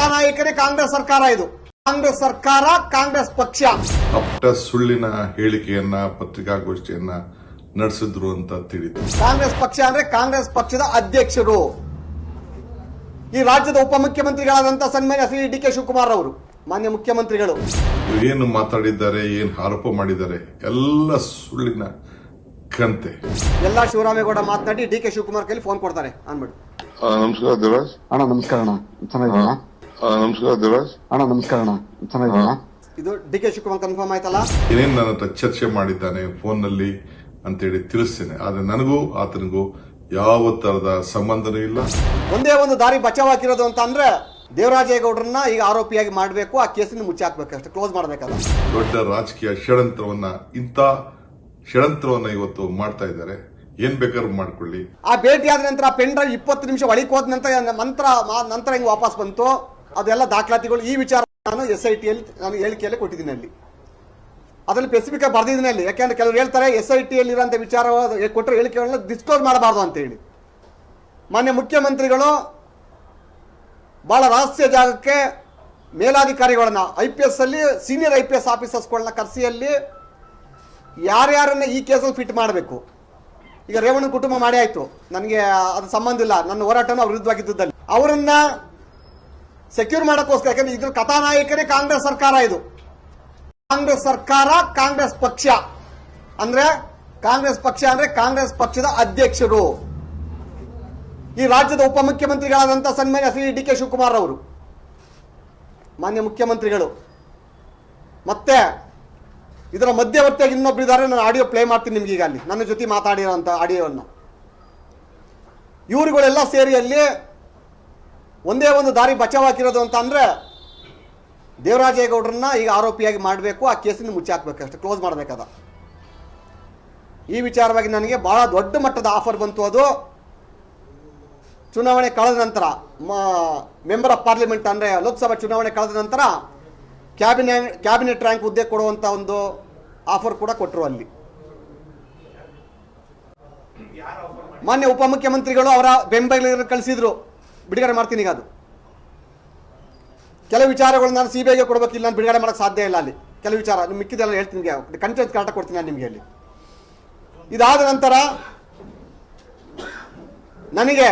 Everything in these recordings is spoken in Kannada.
ಕಥಾನಾಯಕನೇ ಕಾಂಗ್ರೆಸ್ ಸರ್ಕಾರ ಇದು. ಕಾಂಗ್ರೆಸ್ ಸರ್ಕಾರ ಕಾಂಗ್ರೆಸ್ ಪಕ್ಷ. ಅಪ್ಟ ಸುಳ್ಳಿನ ಹೇಳಿಕೆಯನ್ನ ಪತ್ರಿಕಾಗೋಷ್ಠಿಯನ್ನ ನಡೆಸಿದ್ರು ಅಂತ ತಿಳಿದ್ರು ಕಾಂಗ್ರೆಸ್ ಪಕ್ಷ ಅಂದ್ರೆ ಕಾಂಗ್ರೆಸ್ ಪಕ್ಷದ ಅಧ್ಯಕ್ಷರು. ಈ ರಾಜ್ಯದ ಉಪಮುಖ್ಯಮಂತ್ರಿಗಳಾದಂತಹ ಸನ್ಮಾನ್ಯ ಶ್ರೀ ಡಿ ಕೆ ಶಿವಕುಮಾರ್ ಅವರು ಮಾನ್ಯ ಮುಖ್ಯಮಂತ್ರಿಗಳು. ಏನು ಮಾತಾಡಿದ್ದಾರೆ ಏನು ಆರೋಪ ಮಾಡಿದ್ದಾರೆ ಎಲ್ಲ ಸುಳ್ಳಿನ ಕಂತೆ. ಎಲ್ಲ ಶಿವರಾಮೇಗೌಡ ಮಾತನಾಡಿ ಡಿ ಕೆ ಶಿವಕುಮಾರ್ ಕೈಲಿ ಫೋನ್ ಕೊಡ್ತಾರೆ. ಅನ್ಬಿಟ್ಟು ನಮಸ್ಕಾರ ದೇವರಾಜ್. ಅಣ್ಣ ನಮಸ್ಕಾರ ಅಣ್ಣ. ಚೆನ್ನಾಗಿದ್ದೀರಾ? ನಮಸ್ಕಾರ ದೇವರಾಜ್. ಅಣ್ಣ ನಮಸ್ಕಾರ ಅಣ್ಣ. ಚೆನ್ನಾಗಿದ್ದೀರಾ? ಇದು ಡಿ ಕೆ ಶಿವಕುಮಾರ್ ಕನ್ಫರ್ಮ್ ಆಯ್ತಲ್ಲ? ಏನೇನು ನನ್ನ ಹತ್ರ ಚರ್ಚೆ ಮಾಡಿದ್ದಾನೆ ಫೋನ್ನಲ್ಲಿ ಅಂತೇಳಿ ತಿಳಿಸ್ತೇನೆ. ಆದ್ರೆ ನನಗೂ ಆತನಿಗೂ ಯಾವ ತರದ ಸಂಬಂಧನೂ ಇಲ್ಲ. ಒಂದೇ ಒಂದು ದಾರಿ ಬಚಾವ್ ಆಗಿರೋದು ಅಂತ ಅಂದ್ರೆ ದೇವರಾಜೇಗೌಡರನ್ನ ಈಗ ಆರೋಪಿಯಾಗಿ ಮಾಡಬೇಕು ಆ ಕೇಸನ್ನು ಮುಚ್ಚಿ ಹಾಕ್ಬೇಕು. ಅಷ್ಟೇ ಕ್ಲೋಸ್ ಮಾಡ್ಬೇಕಲ್ಲ. ದೊಡ್ಡ ರಾಜಕೀಯ ಷಡಂತ್ರವನ್ನ ಇಂಥ ಷಡಂತ್ರವನ್ನ ಇವತ್ತು ಮಾಡ್ತಾ ಇದ್ದಾರೆ. ಏನ್ ಬೇಕಾದ್ರೂ ಮಾಡ್ಕೊಳ್ಳಿ. ಆ ಭೇಟಿ ಆದ ನಂತರ ಆ ಪೆನ್ ಡ್ರೈವ್ ಇಪ್ಪತ್ತು ನಿಮಿಷ ಒಳಗೆ ಹೋದ ನಂತರ ನಂತರ ಮಾ- ನಂತರ ಹಿಂಗೆ ವಾಪಸ್ ಬಂತು. ಅದೆಲ್ಲ ದಾಖಲಾತಿಗಳು ಈ ವಿಚಾರ ನಾನು ಎಸ್ ಐ ಟಿಯಲ್ಲಿ ನಾನು ಹೇಳಿಕೆಯಲ್ಲಿ ಕೊಟ್ಟಿದ್ದೀನಿ ಅಲ್ಲಿ. ಅದರಲ್ಲಿ ಸ್ಪೆಸಿಫಿಕ್ ಆಗಿ ಬರ್ದಿದ್ದೀನಿ ಅಲ್ಲಿ. ಯಾಕೆಂದ್ರೆ ಕೆಲವರು ಹೇಳ್ತಾರೆ ಎಸ್ ಐ ಟಿಯಲ್ಲಿ ಇರೋಂಥ ವಿಚಾರ ಕೊಟ್ಟರೆ ಹೇಳಿಕೆಗಳನ್ನ ಡಿಸ್ಕ್ಲೋಸ್ ಮಾಡಬಾರ್ದು ಅಂತೇಳಿ. ಮಾನ್ಯ ಮುಖ್ಯಮಂತ್ರಿಗಳು ಭಾಳ ರಹಸ್ಯ ಜಾಗಕ್ಕೆ ಮೇಲಾಧಿಕಾರಿಗಳನ್ನ ಐ ಪಿ ಎಸ್ ಅಲ್ಲಿ ಸೀನಿಯರ್ ಐ ಪಿ ಎಸ್ ಆಫೀಸರ್ಸ್ಗಳನ್ನ ಕರೆಸಿಯಲ್ಲಿ ಯಾರ್ಯಾರನ್ನ ಈ ಕೇಸಲ್ಲಿ ಫಿಟ್ ಮಾಡಬೇಕು. ಈಗ ರೇವಣ್ಣ ಕುಟುಂಬ ಮಾಡಿ ಆಯಿತು. ನನಗೆ ಅದು ಸಂಬಂಧ ಇಲ್ಲ. ನನ್ನ ಹೋರಾಟನೂ ಅವ್ರ ವಿರುದ್ಧವಾಗಿದ್ದಲ್ಲಿ ಅವರನ್ನ ಸೆಕ್ಯೂರ್ ಮಾಡೋಕ್ಕೋಸ್ಕರ, ಯಾಕಂದ್ರೆ ಇದ್ರ ಕಥಾನಾಯಕನೇ ಕಾಂಗ್ರೆಸ್ ಸರ್ಕಾರ ಇದು. ಕಾಂಗ್ರೆಸ್ ಸರ್ಕಾರ, ಕಾಂಗ್ರೆಸ್ ಪಕ್ಷ. ಅಂದ್ರೆ, ಕಾಂಗ್ರೆಸ್ ಪಕ್ಷ ಅಂದ್ರೆ ಕಾಂಗ್ರೆಸ್ ಪಕ್ಷದ ಅಧ್ಯಕ್ಷರು. ಈ ರಾಜ್ಯದ ಉಪಮುಖ್ಯಮಂತ್ರಿಗಳಾದಂತಹ ಸನ್ಮಾನ್ಯ ಶ್ರೀ ಡಿ ಕೆ ಶಿವಕುಮಾರ್ ಅವರು. ಮಾನ್ಯ ಮುಖ್ಯಮಂತ್ರಿಗಳು. ಮತ್ತೆ, ಇದರ ಮಧ್ಯವರ್ತಿಯಾಗಿ ಇನ್ನೊಬ್ರು ಇದ್ದಾರೆ, ನಾನು ಆಡಿಯೋ ಪ್ಲೇ ಮಾಡ್ತೀನಿ ನಿಮ್ಗೆ ಈಗ ಅಲ್ಲಿ. ನನ್ನ ಜೊತೆ ಮಾತಾಡಿರೋಂಥ ಆಡಿಯೋವನ್ನು. ಇವರುಗಳೆಲ್ಲ ಸೇರಿ ಅಲ್ಲಿ ಒಂದೇ ಒಂದು ದಾರಿ ಬಚಾವ್ ಹಾಕಿರೋದು ಅಂತ ಅಂದ್ರೆ ದೇವರಾಜೇಗೌಡರನ್ನ ಈಗ ಆರೋಪಿಯಾಗಿ ಮಾಡಬೇಕು, ಆ ಕೇಸನ್ನು ಮುಚ್ಚಿ ಹಾಕ್ಬೇಕು ಅಷ್ಟೇ ಕ್ಲೋಸ್ ಮಾಡಬೇಕಾದ. ಈ ವಿಚಾರವಾಗಿ ನನಗೆ ಬಹಳ ದೊಡ್ಡ ಮಟ್ಟದ ಆಫರ್ ಬಂತು ಅದು. ಚುನಾವಣೆ ಕಳೆದ ನಂತರ ಮೆಂಬರ್ ಆಫ್ ಪಾರ್ಲಿಮೆಂಟ್ ಅಂದರೆ ಲೋಕಸಭಾ ಚುನಾವಣೆ ಕಳೆದ ನಂತರ ಕ್ಯಾಬಿನೆಟ್ ಕ್ಯಾಬಿನೆಟ್ ರ್ಯಾಂಕ್ ಹುದ್ದೆ ಕೊಡುವಂಥ ಒಂದು ಆಫರ್ ಕೂಡ ಕೊಟ್ಟರು ಅಲ್ಲಿ. ಮಾನ್ಯ ಉಪಮುಖ್ಯಮಂತ್ರಿಗಳು ಅವರ ಬೆಂಬಲಿಗರನ್ನು ಕಳಿಸಿದ್ರು. ಬಿಡುಗಡೆ ಮಾಡ್ತೀನಿ ಈಗ ಅದು. ಕೆಲವು ವಿಚಾರಗಳು ನಾನು ಸಿ ಬಿ ಐಗೆ ಕೊಡಬೇಕಿಲ್ಲ ನಾನು ಬಿಡುಗಡೆ ಮಾಡೋಕ್ಕೆ ಸಾಧ್ಯ ಇಲ್ಲ ಅಲ್ಲಿ. ಕೆಲವು ವಿಚಾರ, ನಿಮ್ಗೆ ಮಿಕ್ಕಿದೆಲ್ಲ ಹೇಳ್ತೀನಿ ಕಂಟೆಂಟ್ ಕರೆಕ್ಟಾಗಿ ಕೊಡ್ತೀನಿ ನಾನು ನಿಮಗೆ ಅಲ್ಲಿ ಇದಾದ ನಂತರ ನನಗೆ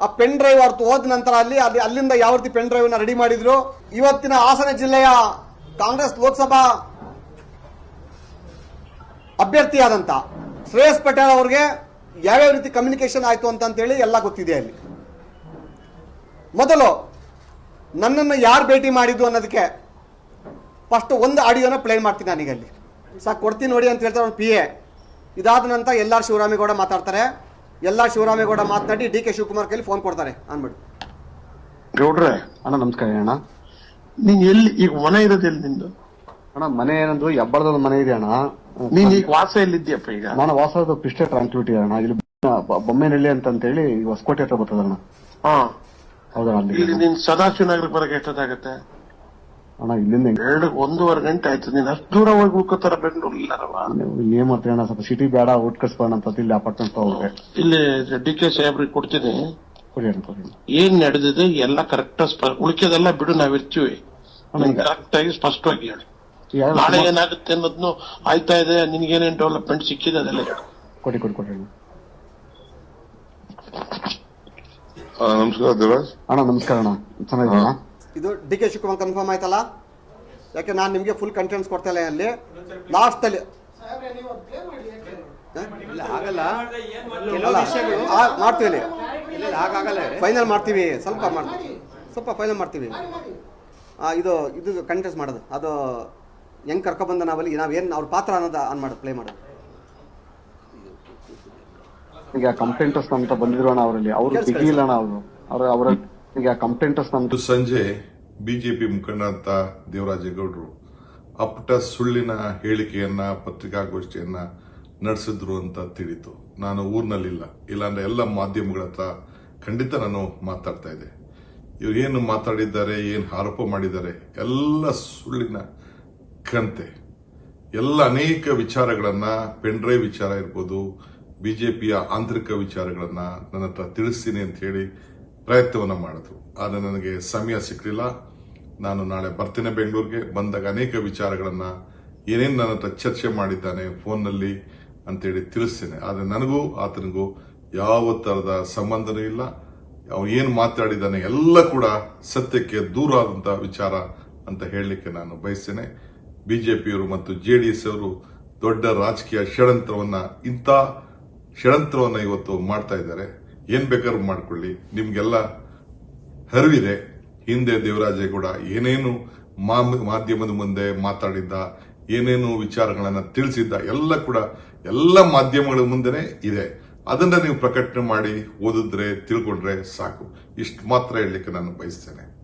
ಆ ಪೆನ್ ಡ್ರೈವ್ ಅವ್ರದ್ದು ಹೋದ ನಂತರ ಅಲ್ಲಿ ಅಲ್ಲಿ, ಅಲ್ಲಿಂದ ಯಾವ ರೀತಿ ಪೆನ್ ಡ್ರೈವ್ನ ರೆಡಿ ಮಾಡಿದ್ರು. ಇವತ್ತಿನ ಹಾಸನ ಜಿಲ್ಲೆಯ ಕಾಂಗ್ರೆಸ್ ಲೋಕಸಭಾ ಅಭ್ಯರ್ಥಿಯಾದಂತ ಶ್ರೇಯಸ್ ಪಟೇಲ್ ಅವ್ರಿಗೆ ಯಾವ್ಯಾವ ರೀತಿ ಕಮ್ಯುನಿಕೇಶನ್ ಆಯ್ತು ಅಂತ ಹೇಳಿ ಎಲ್ಲ ಗೊತ್ತಿದೆ ಅಲ್ಲಿ. ಮೊದಲು ನನ್ನನ್ನು ಯಾರು ಭೇಟಿ ಮಾಡಿದ್ದು ಅನ್ನೋದಕ್ಕೆ ಫಸ್ಟ್ ಒಂದು ಆಡಿಯೋನ ಪ್ಲೇ ಮಾಡ್ತೀನಿ ನಾನೀಗ ಅಲ್ಲಿ. ಸಾಕು ಕೊಡ್ತೀನಿ ನೋಡಿ ಅಂತ ಹೇಳ್ತಾರೆ ಅವ್ನು ಪಿ ಎ ಇದಾದ ನಂತರ ಎಲ್ಲ ಶಿವರಾಮೇಗೌಡ ಮಾತಾಡ್ತಾರೆ. ಎಲ್ಲ ಶಿವರಾಮೇಗೌಡ ಮಾತನಾಡಿ ಡಿ ಕೆ ಶಿವಕುಮಾರ್ ಕೈಲಿ ಫೋನ್ ಕೊಡ್ತಾರೆ ಅಂದ್ಬಿಟ್ಟು ಗೌಡ್ರೆ ಅಣ್ಣ ನಮಸ್ಕಾರ ಅಣ್ಣ. ನೀನ್ ಎಲ್ಲಿ ಈಗ ಮನೆ ಇರೋದು ಎಲ್ಲಿ ನಿಂದು? ಅಣ್ಣ ಮನೆ ಏನಂದ್ರು ಹೆಬ್ಬಳದ ಮನೆ ಇದೆ ಅಣ್ಣ. ನೀನ್ ಈಗ ವಾಸ ಎಲ್ಲಿದ್ಯಪ್ಪ ಈಗ? ನಾನು ವಾಸದ ಪಿಸ್ಟೆ ಟ್ರಾನ್ಸ್ಪಿಟಿ ಅಣ್ಣ. ಇಲ್ಲಿ ಬೊಮ್ಮೆನಳ್ಳಿ ಅಂತ ಹೇಳಿ ಹೊಸಕೋಟೆ ಹತ್ರ ಬರ್ತದಣ್ಣ. ಹಾ. ಇಲ್ಲಿ ನೀನ್ ಸದಾಶಿವ ನಗರ ಬರಕ್ಕೆ ಎಷ್ಟೊತ್ತಾಗತ್ತೆ? ಅಣ್ಣ ಇಲ್ಲಿಂದ ಎರಡು ಒಂದೂವರೆ ಗಂಟೆ ಆಯ್ತು. ನೀನ್ ಅಷ್ಟು ದೂರ ಹೋಗಿ ಉಳ್ಕೋತಾರ ಬೆಂಗಳೂರು ಇಲ್ಲಾರವ ನೀವು ಏನ್ ಮಾಡ್ತೀರಿ ಅಣ್ಣ? ಸ್ವಲ್ಪ ಸಿಟಿ ಬೇಡ ಔಟ್ ಕಟ್ಸ್ಬೋಣ ಅಂತ ಇಲ್ಲಿ ಅಪಾರ್ಟ್ಮೆಂಟ್ ಹೋಗ್ರೆ ಇಲ್ಲಿ ಡಿ ಕೆ ಸಾಹೇಬ್ರಿಗೆ ಕೊಡ್ತೀನಿ. ಕೊಡಿ ಅಣ್ಣ ಕೊಡಿ ಅಣ್ಣ. ಏನ್ ನಡೆದಿದೆ ಎಲ್ಲ ಕರೆಕ್ಟ್ ಉಳಿಕೆದೆಲ್ಲ ಬಿಡು ನಾವಿರ್ತೀವಿ ಕರೆಕ್ಟ್ ಆಗಿ ಸ್ಪಷ್ಟವಾಗಿ ಹೇಳಿ. ನಾಳೆ ಏನಾಗುತ್ತೆ ಅನ್ನೋದನ್ನು ಆಯ್ತಾ ಇದೆ ನಿನ್ಗೇನೇನ್ ಡೆವಲಪ್ಮೆಂಟ್ ಸಿಕ್ಕಿದೆ ಅದೆಲ್ಲ ಹೇಳಿ. ಕೊಡಿ ಕೊಡಿ ಕೊಡಿ ಅಣ್ಣ ನಮಸ್ಕಾರ ದೇವರಾಜ್. ಅಣ್ಣ ನಮಸ್ಕಾರ ಅಣ್ಣ. ಚೆನ್ನಾಗಿದ್ದೀರಾ? ಇದು ಡಿ ಕೆ ಶಿವಕುಮಾರ್ ಕನ್ಫರ್ಮ್ ಆಯ್ತಲ್ಲ? ಯಾಕೆ ನಾನು ನಿಮಗೆ ಫುಲ್ ಕಂಟೆಂಟ್ಸ್ ಕೊಡ್ತಾ ಇಲ್ಲ ಅಲ್ಲಿ? ಲಾಸ್ಟ್ ಅಲ್ಲಿ. ಇಲ್ಲ ಆಗಲ್ಲ. ಕೆಲವು ವಿಷಯಗಳು ಆ, ಮಾಡ್ತೀವಿ ಹಾಗಾಗಲ್ಲ ಫೈನಲ್ ಮಾಡ್ತೀವಿ. ಸ್ವಲ್ಪ ಮಾಡ್ತೀವಿ. ಸ್ವಲ್ಪ ಫೈನಲ್ ಮಾಡ್ತೀವಿ. ಆ, ಇದು ಇದು ಕಂಟೆಸ್ಟ್ ಮಾಡೋದು. ಅದು ಹೆಂಗ್ ಕರ್ಕೊಬಂದ ನಾವಲ್ಲಿ ನಾವೇನು ಅವ್ರ ಪಾತ್ರ ಅನ್ನೋದು ಆನ್ ಮಾಡೋದು ಪ್ಲೇ ಮಾಡೋದು. ಈಗ ಕಂಪ್ಲೇಂಟರ್ಸ್ ಅಂತ ಬಂದಿದ್ರು ಅಣ್ಣ ಅವರಲ್ಲಿ. ಅವರು ಬಿಗಿ ಇಲ್ಲ ಅಣ್ಣ ಅವರು ಅವ್ರ ಅವರ ಈಗ ಕಂಪ್ಲೇಂಟರ್ಸ್ ನಮ್ದು ಇವತ್ತು ಸಂಜೆ ಬಿಜೆಪಿ ಮುಖಂಡ ಅಂತ ದೇವರಾಜೇಗೌಡರು ಅಪ್ಪಟ ಸುಳ್ಳಿನ ಹೇಳಿಕೆಯನ್ನ ಪತ್ರಿಕಾಗೋಷ್ಠಿಯನ್ನ ನಡೆಸಿದ್ರು ಅಂತ ತಿಳಿತು. ನಾನು ಊರಿನಲ್ಲಿಲ್ಲ. ಇಲ್ಲಾಂದ್ರೆ ಎಲ್ಲ ಮಾಧ್ಯಮಗಳ ಹತ್ರ ಖಂಡಿತ ನಾನು ಮಾತಾಡ್ತಾ ಇದ್ದೆ. ಇವ್ರು ಏನು ಮಾತಾಡಿದ್ದಾರೆ ಏನು ಆರೋಪ ಮಾಡಿದ್ದಾರೆ ಎಲ್ಲ ಸುಳ್ಳಿನ ಕಂತೆ ಎಲ್ಲ ಅನೇಕ ವಿಚಾರಗಳನ್ನ ಪೆಂಡ್ರೈವ್ ವಿಚಾರ ಇರ್ಬೋದು ಬಿಜೆಪಿಯ ಆಂತರಿಕ ವಿಚಾರಗಳನ್ನ ನನ್ನ ಹತ್ರ ತಿಳಿಸ್ತೀನಿ ಅಂತ ಹೇಳಿ ಪ್ರಯತ್ನವನ್ನು ಮಾಡಿದ್ರು. ಆದರೆ ನನಗೆ ಸಮಯ ಸಿಕ್ಕಲಿಲ್ಲ ನಾನು ನಾಳೆ ಬರ್ತೇನೆ ಬೆಂಗಳೂರಿಗೆ. ಬಂದಾಗ ಅನೇಕ ವಿಚಾರಗಳನ್ನ ಏನೇನು ನನ್ನ ಹತ್ರ ಚರ್ಚೆ ಮಾಡಿದ್ದಾನೆ ಫೋನ್ನಲ್ಲಿ ಅಂತೇಳಿ ತಿಳಿಸ್ತೇನೆ. ಆದರೆ ನನಗೂ ಆತನಿಗೂ ಯಾವ ತರದ ಸಂಬಂಧನೂ ಇಲ್ಲ. ಅವನು ಏನು ಮಾತಾಡಿದ್ದಾನೆ ಎಲ್ಲ ಕೂಡ ಸತ್ಯಕ್ಕೆ ದೂರ ಆದಂತಹ ವಿಚಾರ ಅಂತ ಹೇಳಲಿಕ್ಕೆ ನಾನು ಬಯಸ್ತೇನೆ. ಬಿಜೆಪಿಯವರು ಮತ್ತು ಜೆಡಿಎಸ್ ಅವರು ದೊಡ್ಡ ರಾಜಕೀಯ ಷಡ್ಯಂತ್ರವನ್ನ ಇಂಥ ಷಡ್ಯಂತ್ರವನ್ನ ಇವತ್ತು ಮಾಡ್ತಾ ಇದ್ದಾರೆ. ಏನ್ ಬೇಕಾದ್ರೂ ಮಾಡ್ಕೊಳ್ಳಿ. ನಿಮ್ಗೆಲ್ಲ ಹರಿವಿದೆ ಹಿಂದೆ ದೇವರಾಜೇಗೌಡ ಏನೇನು ಮಾಧ್ಯಮದ ಮುಂದೆ ಮಾತಾಡಿದ್ದ, ಏನೇನು ವಿಚಾರಗಳನ್ನ ತಿಳಿಸಿದ್ದ, ಎಲ್ಲ ಕೂಡ ಎಲ್ಲ ಮಾಧ್ಯಮಗಳ ಮುಂದೆನೆ ಇದೆ. ಅದನ್ನ ನೀವು ಪ್ರಕಟಣೆ ಮಾಡಿ ಓದಿದ್ರೆ, ತಿಳ್ಕೊಂಡ್ರೆ ಸಾಕು. ಇಷ್ಟು ಮಾತ್ರ ಹೇಳಲಿಕ್ಕೆ ನಾನು ಬಯಸ್ತೇನೆ.